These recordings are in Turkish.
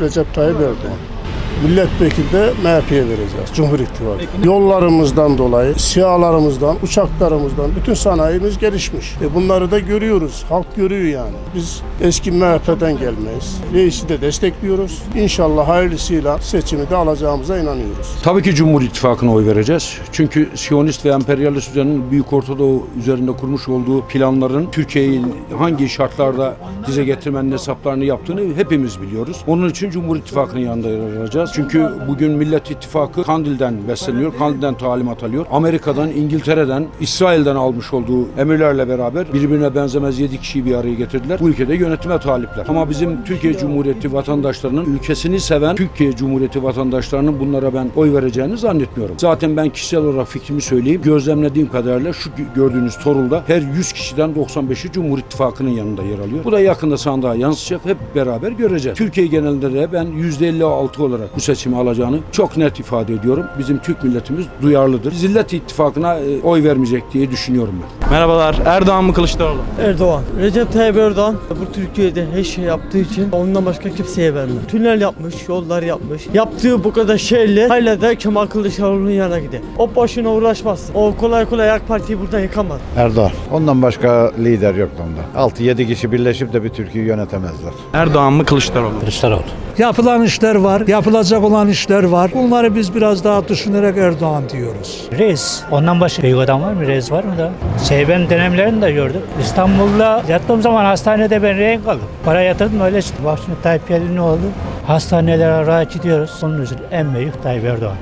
Recep Tayyip Erdoğan. Milletvekili de MHP'ye vereceğiz. Cumhur İttifakı. Yollarımızdan dolayı, sihalarımızdan, uçaklarımızdan bütün sanayimiz gelişmiş. E bunları da görüyoruz. Halk görüyor yani. Biz eski MHP'den gelmeyiz. Reisi de destekliyoruz. İnşallah hayırlısıyla seçimi de alacağımıza inanıyoruz. Tabii ki Cumhur İttifakı'na oy vereceğiz. Çünkü Siyonist ve emperyalist düzenin Büyük Ortadoğu üzerinde kurmuş olduğu planların Türkiye'yi hangi şartlarda dize getirmenin hesaplarını yaptığını hepimiz biliyoruz. Onun için Cumhur İttifakı'nın yanında yer alacağız. Çünkü bugün Millet İttifakı Kandil'den besleniyor, Kandil'den talimat alıyor. Amerika'dan, İngiltere'den, İsrail'den almış olduğu emirlerle beraber birbirine benzemez yedi kişiyi bir araya getirdiler. Bu ülkede yönetime talipler. Ama bizim Türkiye Cumhuriyeti vatandaşlarının ülkesini seven Türkiye Cumhuriyeti vatandaşlarının bunlara ben oy vereceğini zannetmiyorum. Zaten ben kişisel olarak fikrimi söyleyeyim. Gözlemlediğim kadarıyla şu gördüğünüz Torul'da her 100 kişiden 95'i Cumhur İttifakı'nın yanında yer alıyor. Bu da yakında sandığa yansıyacak. Hep beraber göreceğiz. Türkiye genelinde de ben %56 olarak bu seçimi alacağını çok net ifade ediyorum. Bizim Türk milletimiz duyarlıdır. Zillet İttifakı'na e, oy vermeyecek diye düşünüyorum ben. Merhabalar. Erdoğan mı Kılıçdaroğlu? Erdoğan. Recep Tayyip Erdoğan bu Türkiye'de her şey yaptığı için ondan başka kimseye vermem. Tünel yapmış, yollar yapmış. Yaptığı bu kadar şeyle hala da Kemal Kılıçdaroğlu'nun yanına gider. O boşuna uğraşmazsın. O kolay kolay AK Parti'yi buradan yıkamaz. Erdoğan. Ondan başka lider yok onda. 6-7 kişi birleşip de bir Türkiye'yi yönetemezler. Erdoğan mı Kılıçdaroğlu? Kılıçdaroğlu. Yapılan işler var, yapılacak olan işler var. Bunları biz biraz daha düşünerek Erdoğan diyoruz. Reis. Ondan başka büyük adam var mı? Reis var mı da? Seyben dönemlerini de gördük. İstanbul'da yattığım zaman hastanede ben rehin kaldım. Para yatırdım öyle çıktım. Bak şimdi Tayyip geldi ne oldu? Hastanelere rahat gidiyoruz. Onun için en büyük Tayyip Erdoğan.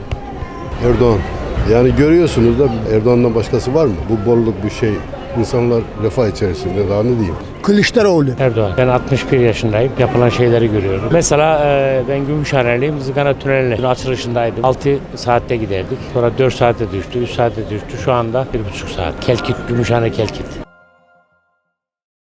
Erdoğan. Yani görüyorsunuz da Erdoğan'dan başkası var mı? Bu bolluk bir şey. İnsanlar refah içerisinde daha ne diyeyim? Kılıçdaroğlu. Erdoğan. Ben 61 yaşındayım. Yapılan şeyleri görüyorum. Mesela e, ben Gümüşhaneliyim. Zıgana Tüneli'nin açılışındaydım. 6 saatte giderdik. Sonra 4 saate düştü, 3 saate düştü. Şu anda 1,5 saat. Kelkit, Gümüşhane Kelkit.